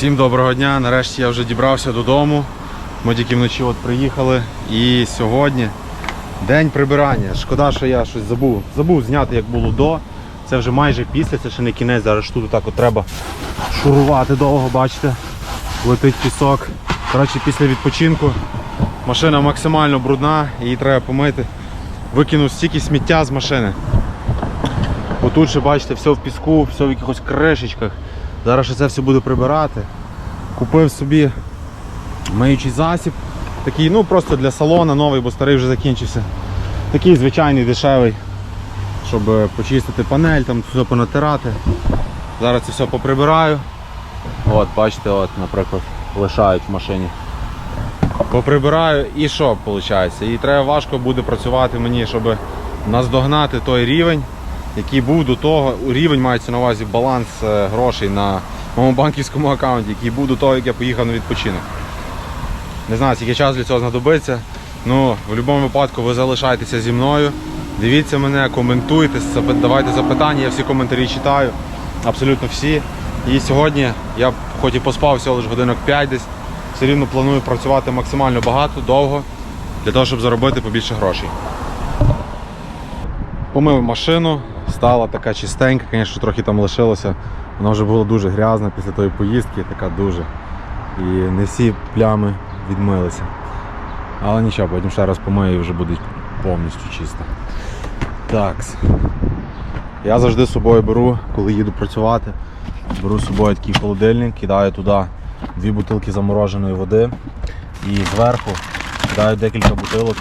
Всім доброго дня. Нарешті я вже дібрався додому. Ми тільки вночі от приїхали. І сьогодні день прибирання. Шкода, що я щось забув. Забув зняти, як було до. Це вже майже після, це ще не кінець. Зараз тут так от треба шурувати довго, бачите. Летить пісок. Коротше, після відпочинку машина максимально брудна, її треба помити. Викинув стільки сміття з машини. Отут ще бачите, все в піску, все в якихось кришечках. Зараз ще це все буду прибирати. Купив собі миючий засіб. Такий, ну просто для салона новий, бо старий вже закінчився. Такий звичайний дешевий, щоб е, почистити панель, там все понатирати. Зараз це все поприбираю. От, бачите, от, наприклад, лишають в машині. Поприбираю і що виходить? І треба важко буде працювати мені, щоб наздогнати той рівень, який був до того. Рівень мається на увазі баланс е, грошей на моєму банківському аккаунті, який був до того, як я поїхав на відпочинок. Не знаю, скільки час для цього знадобиться. Ну, в будь-якому випадку ви залишайтеся зі мною. Дивіться мене, коментуйте, давайте запитання, я всі коментарі читаю, абсолютно всі. І сьогодні я хоч і поспав всього лише годинок 5 десь, все рівно планую працювати максимально багато, довго, для того, щоб заробити побільше грошей. Помив машину, стала така чистенька, звісно, трохи там лишилося. Вона вже була дуже грязна після тої поїздки, така дуже. І не всі плями відмилися. Але нічого, потім ще раз помию і вже буде повністю чисто. Так. Я завжди з собою беру, коли їду працювати, беру з собою такий холодильник, кидаю туди дві бутилки замороженої води і зверху кидаю декілька бутилок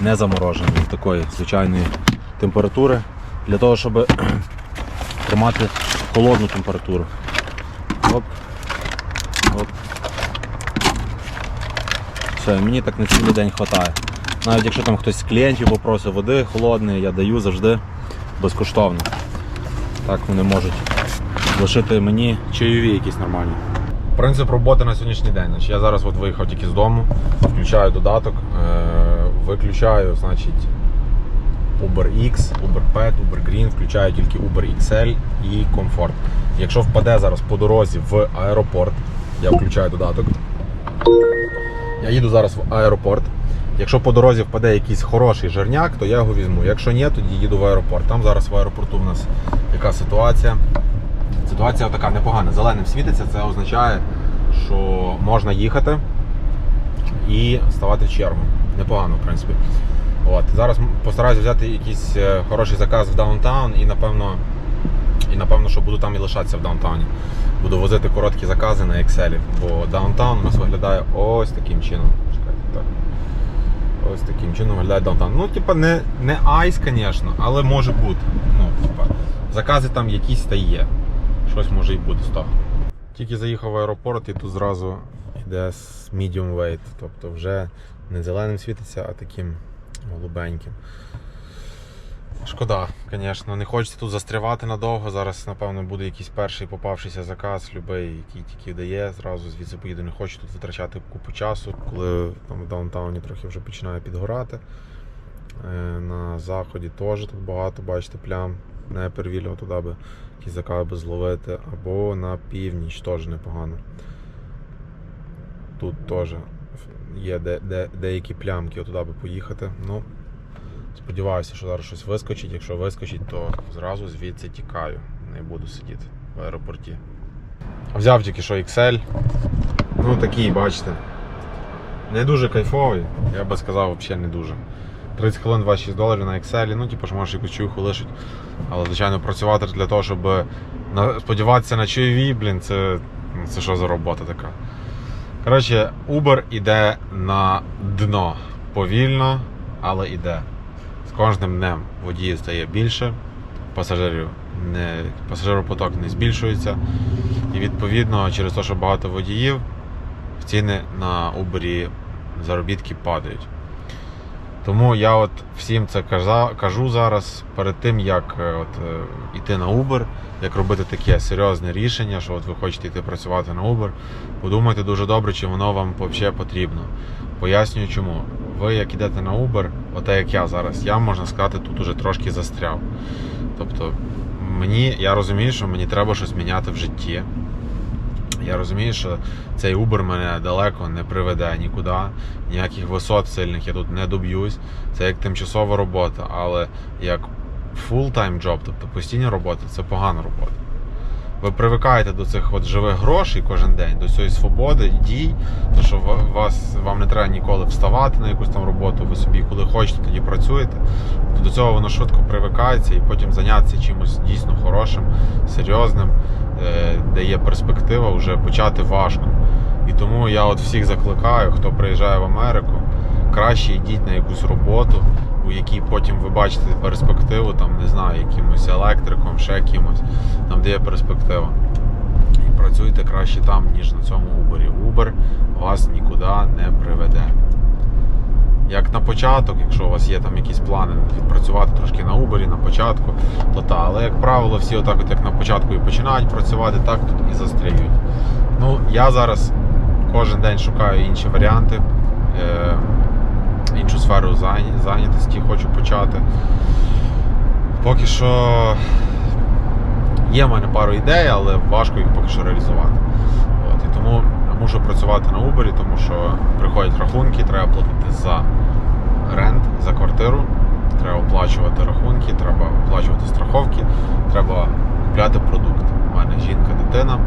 не замороженої, такої звичайної температури, для того, щоб тримати холодну температуру. Оп. Оп. Все, мені так на цілий день вистачає. Навіть якщо там хтось з клієнтів попросить води холодної, я даю завжди безкоштовно. Так вони можуть лишити мені чайові якісь нормальні. Принцип роботи на сьогоднішній день. Значить, я зараз от виїхав тільки з дому, включаю додаток, е- виключаю, значить, Uber X, Uber Pet, Uber Green, включаю тільки Uber XL і Comfort. Якщо впаде зараз по дорозі в аеропорт, я включаю додаток. Я їду зараз в аеропорт. Якщо по дорозі впаде якийсь хороший жирняк, то я його візьму. Якщо ні, тоді їду в аеропорт. Там зараз в аеропорту в нас яка ситуація. Ситуація така непогана. Зеленим світиться, це означає, що можна їхати і ставати в чергу. Непогано, в принципі. От. Зараз постараюся взяти якийсь е, хороший заказ в даунтаун і напевно, і напевно, що буду там і лишатися в даунтауні. Буду возити короткі закази на Excel, бо даунтаун у нас виглядає ось таким чином. Чекайте, так. Ось таким чином виглядає даунтаун. Ну, типа, не, не айс, звісно, але може бути. Ну, типа, закази там якісь та є. Щось може і буде з того. Тільки заїхав в аеропорт і тут зразу йде medium weight, тобто вже не зеленим світиться, а таким голубеньким. Шкода, звісно, не хочеться тут застрявати надовго. Зараз, напевно, буде якийсь перший попавшийся заказ, любий, який тільки дає. Зразу звідси поїду. Не хочу тут витрачати купу часу, коли там в даунтауні трохи вже починає підгорати. Е, На заході теж тут багато, бачите, плям. Не перевілював туди би якісь заказ би зловити. Або на північ теж непогано. Тут теж є де, де, деякі плямки, туди би поїхати. Ну, Сподіваюся, що зараз щось вискочить. Якщо вискочить, то зразу звідси тікаю. Не буду сидіти в аеропорті. Взяв тільки що XL. Ну такий, бачите. Не дуже кайфовий, я би сказав, взагалі не дуже. 30 хвилин 26 доларів на Excel, ну типу ж можеш якусь чуйху лишить. Але, звичайно, працювати для того, щоб сподіватися на чайові, блін, це, ну, це що за робота така. Коротше, Uber іде на дно. Повільно, але іде. З кожним днем водіїв стає більше, пасажирів не, пасажиропоток не збільшується. І відповідно, через те, що багато водіїв, ціни на Uber заробітки падають. Тому я от всім це кажу зараз перед тим, як е, от, е, йти на Uber, як робити таке серйозне рішення, що от ви хочете йти працювати на Uber, подумайте дуже добре, чи воно вам взагалі потрібно. Пояснюю чому. Ви як йдете на Uber, оте як я зараз, я можна сказати, тут уже трошки застряв. Тобто, мені, я розумію, що мені треба щось міняти в житті. Я розумію, що цей Uber мене далеко не приведе нікуди, ніяких висот сильних я тут не доб'юсь. Це як тимчасова робота, але як full-time job, тобто постійна робота, це погана робота. Ви привикаєте до цих от живих грошей кожен день, до цієї свободи, дій, то що вас, вам не треба ніколи вставати на якусь там роботу, ви собі коли хочете, тоді працюєте. До цього воно швидко привикається і потім зайнятися чимось дійсно хорошим, серйозним, де є перспектива, вже почати важко. І тому я от всіх закликаю, хто приїжджає в Америку, краще йдіть на якусь роботу, у якій потім ви бачите перспективу, там не знаю, якимось електриком, ще кимось, там де є перспектива. І працюйте краще там, ніж на цьому Uber. Uber вас нікуди не приведе. Як на початок, якщо у вас є там якісь плани відпрацювати трошки на Uber на початку, то та. Але, як правило, всі отак, от як на початку і починають працювати, так тут і застряють. Ну, я зараз кожен день шукаю інші варіанти, е, іншу сферу зайнятості хочу почати. Поки що є в мене пару ідей, але важко їх поки що реалізувати. От, і тому мушу працювати на Uber, тому що приходять рахунки, треба платити за рент, за квартиру, треба оплачувати рахунки, треба оплачувати страховки, треба купляти продукти. У мене жінка, дитина,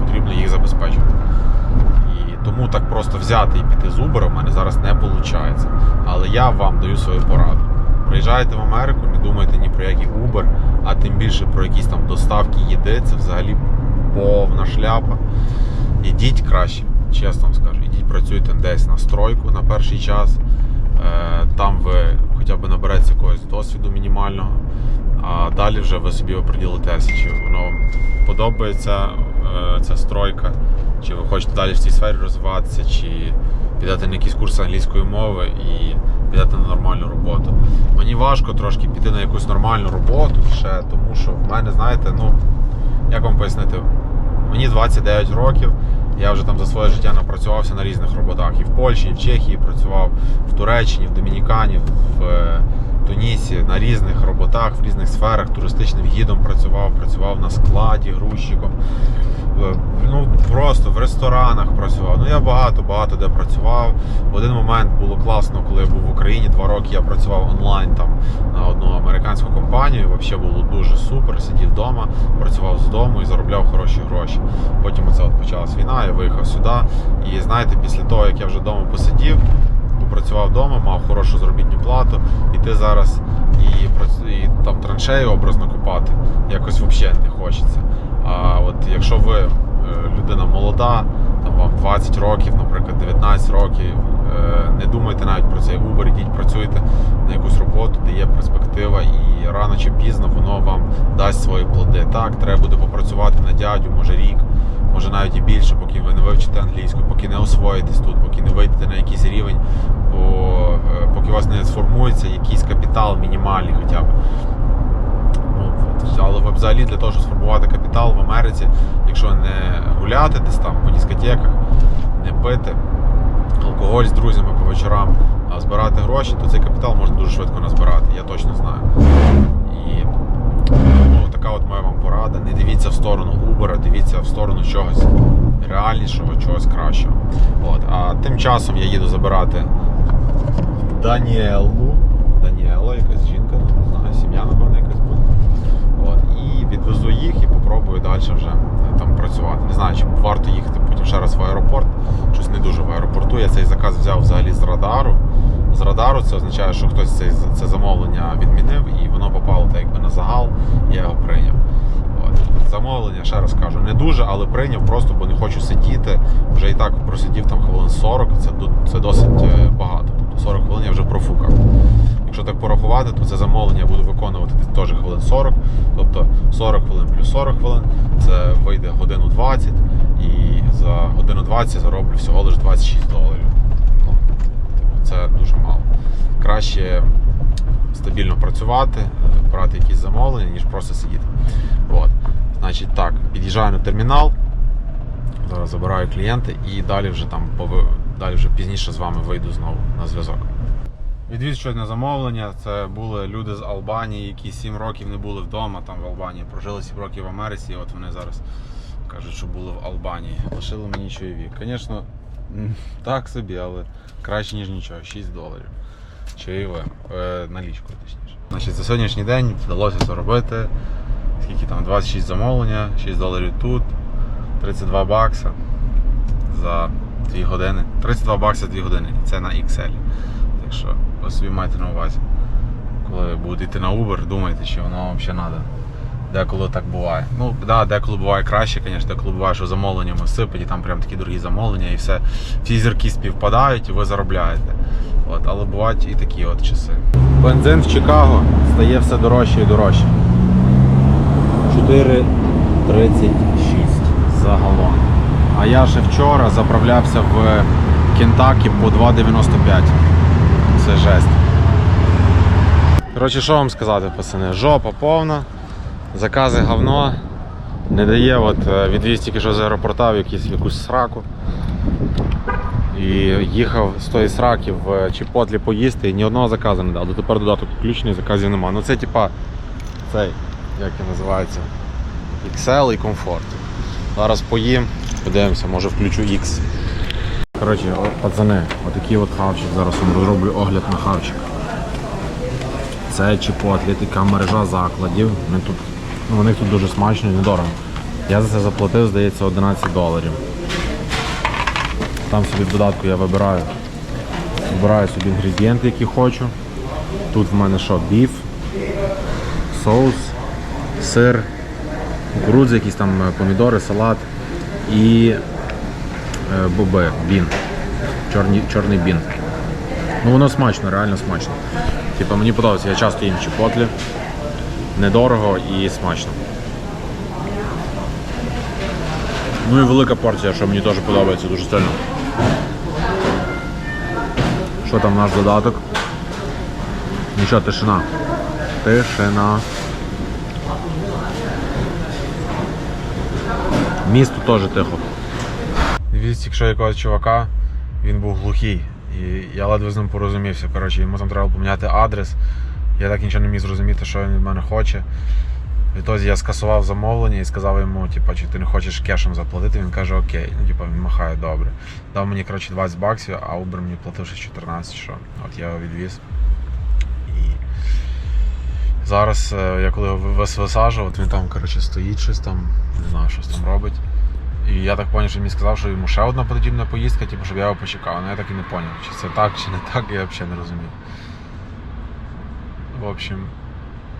потрібно їх забезпечувати. І тому так просто взяти і піти з Uber в мене зараз не виходить. Але я вам даю свою пораду. Приїжджаєте в Америку, не думайте ні про який Uber, а тим більше про якісь там доставки їди. Це взагалі повна шляпа. Ідіть краще, чесно вам скажу. Ідіть працюйте десь на стройку на перший час. Е, Там ви хоча б набереться якогось досвіду мінімального, а далі вже ви собі оприділитеся, чи воно вам подобається е, ця стройка, чи ви хочете далі в цій сфері розвиватися, чи підете на якісь курси англійської мови і підете на нормальну роботу. Мені важко трошки піти на якусь нормальну роботу ще, тому що в мене, знаєте, ну як вам пояснити, мені 29 років. Я вже там за своє життя напрацювався на різних роботах. І в Польщі, і в Чехії працював, в Туреччині, в Домінікані, в е, Тунісі, на різних роботах, в різних сферах. Туристичним гідом працював, працював на складі, грузчиком. Е, Ну просто в ресторанах працював. Ну я багато багато де працював. В один момент було класно, коли я був в Україні. Два роки я працював онлайн там на одну американську компанію. Взагалі було дуже супер. Сидів вдома, працював з дому і заробляв хороші гроші. Потім оце от почалась війна, я виїхав сюди. І знаєте, після того як я вже вдома посидів, попрацював вдома, мав хорошу заробітну плату, і ти зараз і, і там траншею образно копати якось взагалі не хочеться. А от якщо ви е, людина молода, там вам 20 років, наприклад, 19 років, е, не думайте навіть про цей Uber, ідіть працюйте на якусь роботу, де є перспектива, і рано чи пізно воно вам дасть свої плоди. Так, треба буде попрацювати на дядю, може рік, може навіть і більше, поки ви не вивчите англійську, поки не освоїтесь тут, поки не вийдете на якийсь рівень, бо, е, поки у вас не сформується якийсь капітал мінімальний хоча б. Але взагалі для того, щоб сформувати капітал в Америці, якщо не гуляти десь там по дискотеках, не пити алкоголь з друзями по вечорам, а збирати гроші, то цей капітал можна дуже швидко назбирати, я точно знаю. І ну, така от моя вам порада. Не дивіться в сторону Uber, дивіться в сторону чогось реальнішого, чогось кращого. От. А тим часом я їду забирати Даніелу. Даніела, якась жінка, ну, не знаю, сім'я, напевно, якась буде. От, і відвезу їх і попробую далі вже е, там працювати. Не знаю, чи варто їхати потім ще раз в аеропорт. Щось не дуже в аеропорту. Я цей заказ взяв взагалі з радару. З радару це означає, що хтось це, це замовлення відмінив і воно попало так якби на загал, я його прийняв. Замовлення, ще раз кажу, не дуже, але прийняв просто, бо не хочу сидіти. Вже і так просидів там хвилин 40, це, це досить е, багато. Тобто 40 хвилин я вже профукав. Якщо так порахувати, то це замовлення я буду виконувати теж хвилин 40. Тобто 40 хвилин плюс 40 хвилин, це вийде годину 20 і за годину 20 зароблю всього лише 26 доларів. Ну, типу, це дуже мало. Краще стабільно працювати, е, брати якісь замовлення, ніж просто сидіти. От. Значить так, під'їжджаю на термінал, зараз забираю клієнти і далі вже там далі вже пізніше з вами вийду знову на зв'язок. Відвіз щось на замовлення. Це були люди з Албанії, які 7 років не були вдома там в Албанії, прожили 7 років в Америці, і от вони зараз Кажуть, що були в Албанії. Лишили мені чайові. Звісно, так собі, але краще, ніж нічого. 6 доларів. Чайове. Е, налічку, точніше. Значить, за сьогоднішній день вдалося це робити. Скільки там? 26 замовлення, 6 доларів тут, 32 бакса за 2 години. 32 бакса 2 години. Це на XL. Так що собі майте на увазі. Коли будете на Uber, думайте, чи воно ще треба. Деколи так буває. Ну, да, деколи буває краще, звісно, деколи буває, що замовленнями сипить, і там прям такі дорогі замовлення, і все. Всі зірки співпадають і ви заробляєте. От, але бувають і такі от часи. Бензин в Чикаго стає все дорожче і дорожче. 4,36 за галон. А я ще вчора заправлявся в Кентакі по 2,95. Це жесть. Коротше, що вам сказати, пацани? Жопа повна, закази говно. Не дає, от е, відвіз тільки що з аеропорта в якісь, якусь сраку. І їхав з тої сраки в Чіпотлі поїсти і ні одного заказу не дав. Дотепер додаток включений, заказів нема. Ну це типа цей, як він називається, XL і комфорт. Зараз поїм, подивимося, може включу X. Коротше, пацани, отакий от хавчик. Зараз вам огляд на хавчик. Це Чіпотлі, така мережа закладів. Ми тут, ну, у них тут дуже смачно і недорого. Я за це заплатив, здається, 11 доларів. Там собі додатку я вибираю. Вибираю собі інгредієнти, які хочу. Тут в мене що, біф, соус, сир, кукурудза, якісь там е, помідори, салат і е, боби, бін. Чорний, чорний бін. Ну воно смачно, реально смачно. Типа мені подобається, я часто їм чіпотлі. Недорого і смачно. Ну і велика порція, що мені теж подобається дуже сильно. Що там наш додаток? Нічого, тишина. Тишина. Місто теж тихо. Дивіться, якщо якогось чувака, він був глухий. І я ледве з ним порозумівся. Коротше, йому там треба поміняти адрес. Я так нічого не міг зрозуміти, що він від мене хоче. Відтоді я скасував замовлення і сказав йому, типу, чи ти не хочеш кешем заплатити. Він каже, окей. Ну, типу, він махає добре. Дав мені коротше, 20 баксів, а Uber мені платив ще 14, що от я його відвіз. І зараз е, я коли його висаджував, він там коротше, стоїть щось там, не знаю, щось там робить. І я так зрозумів, що мені сказав, що йому ще одна потрібна поїздка, типу, щоб я його почекав. Ну я так і не зрозумів, чи це так, чи не так, я взагалі не розумію. В общем,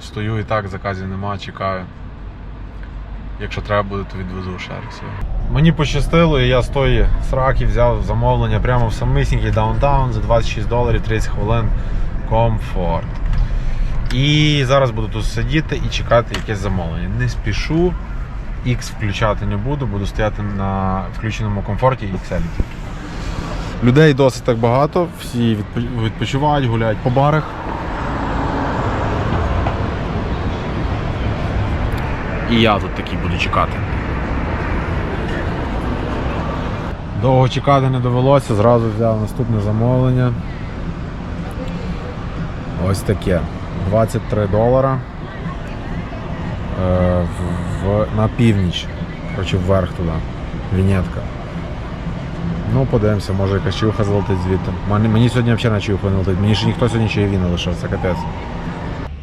стою і так, заказів нема, чекаю. Якщо треба буде, то відвезу ще раз. Мені пощастило, і я з тої сраки взяв замовлення прямо в самисінький даунтаун за 26 доларів 30 хвилин. Комфорт. І зараз буду тут сидіти і чекати якесь замовлення. Не спішу, X включати не буду, буду стояти на включеному комфорті і XL. Людей досить так багато, всі відпочивають, гуляють по барах. І я тут такий буду чекати. Довго чекати не довелося, зразу взяв наступне замовлення. Ось таке. 23 долара. В, на північ. Коротше, вверх туди. Вінетка. Ну, подивимося, може якась чаюха залетить звідти. Мені, сьогодні взагалі на чаюху не летить. Мені ще ніхто сьогодні чайові не лишив, це капець.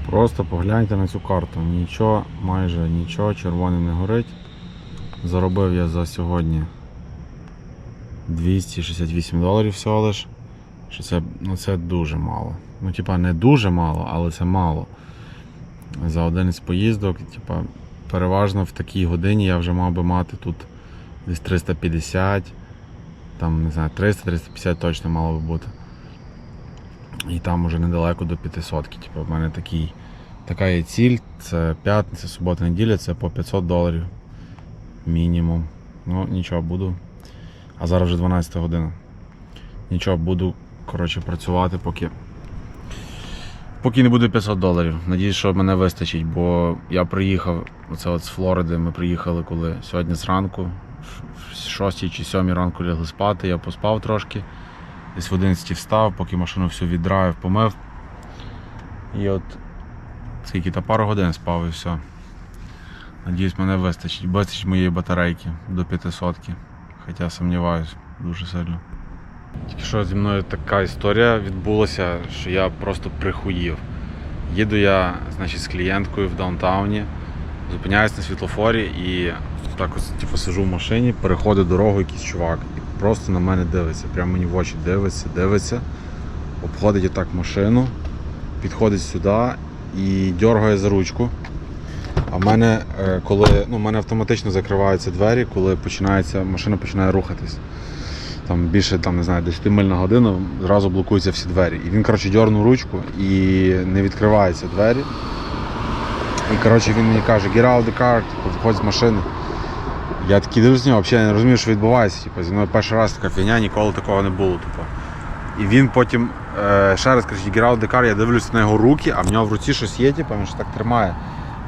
Просто погляньте на цю карту. Нічого, майже нічого, червоним не горить. Заробив я за сьогодні 268 доларів всього лиш. Що це, ну, це дуже мало. Ну, типа, не дуже мало, але це мало. За один із поїздок, типа, переважно в такій годині я вже мав би мати тут десь 350, там, не знаю, 300-350 точно мало би бути. І там уже недалеко до 500. Типу, в мене такий, така є ціль. Це п'ятниця, субота, неділя, це по 500 доларів мінімум. Ну, нічого, буду. А зараз вже 12 година. Нічого, буду коротше, працювати, поки. Поки не буде 500 доларів. Надіюсь, що мене вистачить, бо я приїхав, оце от з Флориди, ми приїхали коли сьогодні зранку, в 6 чи 7 ранку лягли спати, я поспав трошки. Десь в 11 встав, поки машину всю віддраїв, помив. І от скільки то пару годин спав і все. Надіюсь, мене вистачить. Вистачить моєї батарейки до 500. Хоча сумніваюсь дуже сильно. Тільки що зі мною така історія відбулася, що я просто прихуїв. Їду я значить, з клієнткою в даунтауні, зупиняюсь на світлофорі і так ось типу, сижу в машині, переходить дорогу якийсь чувак і просто на мене дивиться. Прямо мені в очі дивиться, дивиться, обходить отак машину, підходить сюди і дергає за ручку. А в мене, е, коли ну, в мене автоматично закриваються двері, коли починається, машина починає рухатись. Там більше там, не знаю, 10 миль на годину зразу блокуються всі двері. І він, коротше, дьорнув ручку і не відкриваються двері. І коротше, він мені каже, get out the car, типу, виходь з машини. Я такий дивлюсь на нього, взагалі не розумію, що відбувається. Типу, зі мною перший раз така фігня, ніколи такого не було. Типу. І він потім е, ще раз out the car, я дивлюся на його руки, а в нього в руці щось є, типу, він ж так тримає.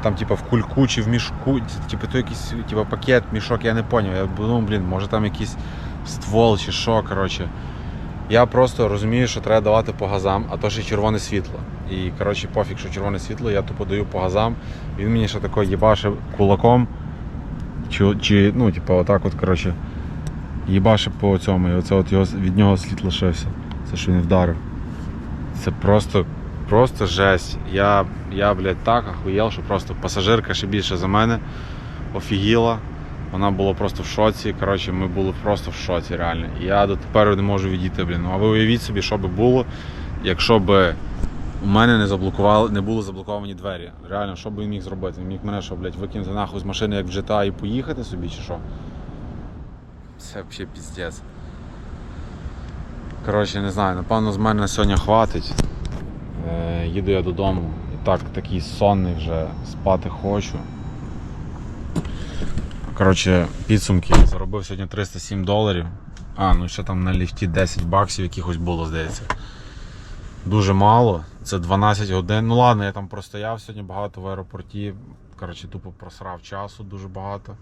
Там, типу, в кульку чи в мішку, типу, то якийсь типу, пакет, мішок, я не зрозумів. Я думав, блін, може там якийсь ствол чи що, коротше. Я просто розумію, що треба давати по газам, а то ще червоне світло. І коротше, пофіг, що червоне світло, я тупо даю по газам. Він мені ще тако їбашив кулаком. Чи, чи ну, типу, отак от, коротше, їбашив по цьому. І оце от його, від нього слід лишився. Це що він вдарив. Це просто, просто жесть. Я, я блядь, так ахуєл, що просто пасажирка ще більше за мене офігіла. Вона була просто в шоці. Коротше, ми були просто в шоці, реально. Я дотепер не можу відійти, блін. Ну, а ви уявіть собі, що би було, якщо б у мене не заблокували, не були заблоковані двері. Реально, що би він міг зробити? Він міг мене що, блядь, викинути нахуй з машини, як в GTA і поїхати собі, чи що? Це взагалі піздець. Коротше, не знаю, напевно, з мене на сьогодні хватить. Е, їду я додому. І так, такий сонний вже, спати хочу. Коротше, підсумки. Заробив сьогодні 307 доларів. А, ну ще там на ліфті 10 баксів якихось було, здається. Дуже мало. Це 12 годин. Ну ладно, я там простояв сьогодні багато в аеропорті. Коротше, тупо просрав часу дуже багато.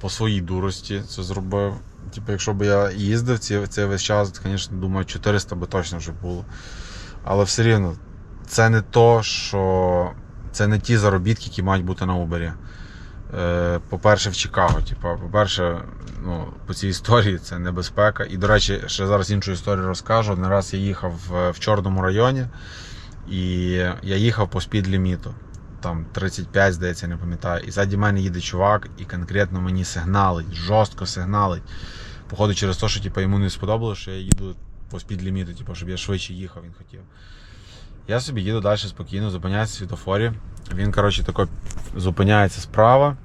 По своїй дурості це зробив. Типу, якщо б я їздив цей, цей весь час, то, звісно, думаю, 400 би точно вже було. Але все рівно, це не то, що це не ті заробітки, які мають бути на Uber. Е, По-перше, в Чикаго. По-перше, ну, по цій історії це небезпека. І, до речі, ще зараз іншу історію розкажу. Один раз я їхав в Чорному районі, і я їхав по спідліміту. Там 35, здається, не пам'ятаю. І ззаді мене їде чувак, і конкретно мені сигналить, жорстко сигналить. Походу, через те, що типу, йому не сподобалося, що я їду по спідліміту, типу, щоб я швидше їхав, він хотів. Я собі їду далі спокійно, зупиняюся в світофорі. Він, коротше, тако зупиняється справа,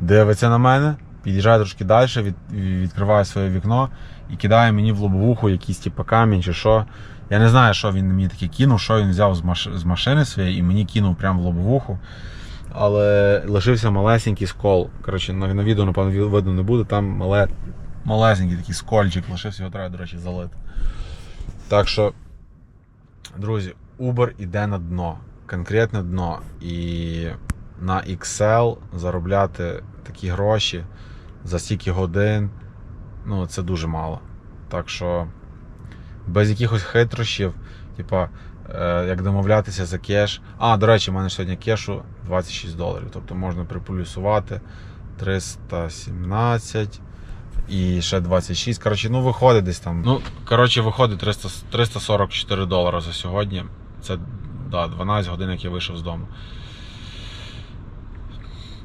дивиться на мене, під'їжджає трошки далі, від, відкриває своє вікно і кидає мені в лобовуху якийсь типу, камінь чи що. Я не знаю, що він мені таке кинув, що він взяв з, маш... з машини своєї і мені кинув прямо в лобовуху. Але лишився малесенький скол. Коротше, на, на відео, напевно, видно не буде, там мале... малесенький такий скольчик лишився, його треба, до речі, залити. Так що, друзі, Uber іде на дно. Конкретне дно. І на Excel заробляти такі гроші за стільки годин, ну це дуже мало. Так що без якихось хитрощів, типа, е, як домовлятися за кеш. А, до речі, в мене сьогодні кешу 26 доларів. Тобто можна приплюсувати 317 і ще 26. Коротше, ну виходить десь там. Ну, коротше, виходить 300, 344 долари за сьогодні. Це да, 12 годин, як я вийшов з дому.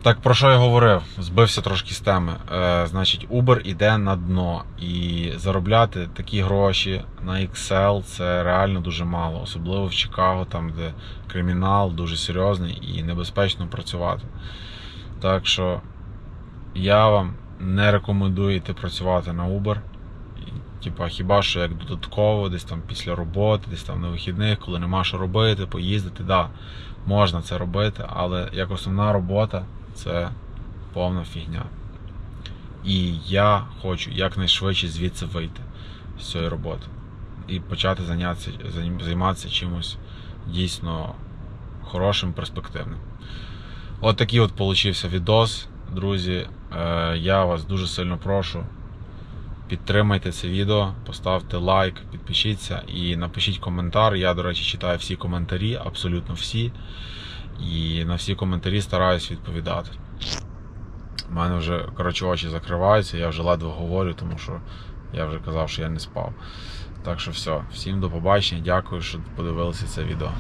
Так про що я говорив? Збився трошки з теми. Е, значить, Uber іде на дно. І заробляти такі гроші на Excel це реально дуже мало. Особливо в Чикаго, там, де кримінал дуже серйозний і небезпечно працювати. Так що я вам не рекомендую йти працювати на Uber. Типа, хіба що як додатково, десь там після роботи, десь там на вихідних, коли нема що робити, поїздити, да, можна це робити, але як основна робота це повна фігня. І я хочу якнайшвидше звідси вийти з цієї роботи і почати зайнятися, займатися чимось дійсно хорошим, перспективним. От такий от получився відос. Друзі, Е, я вас дуже сильно прошу. Підтримайте це відео, поставте лайк, підпишіться і напишіть коментар. Я, до речі, читаю всі коментарі, абсолютно всі. І на всі коментарі стараюсь відповідати. У мене вже коротше, очі закриваються, я вже ледве говорю, тому що я вже казав, що я не спав. Так що все, всім до побачення, дякую, що подивилися це відео.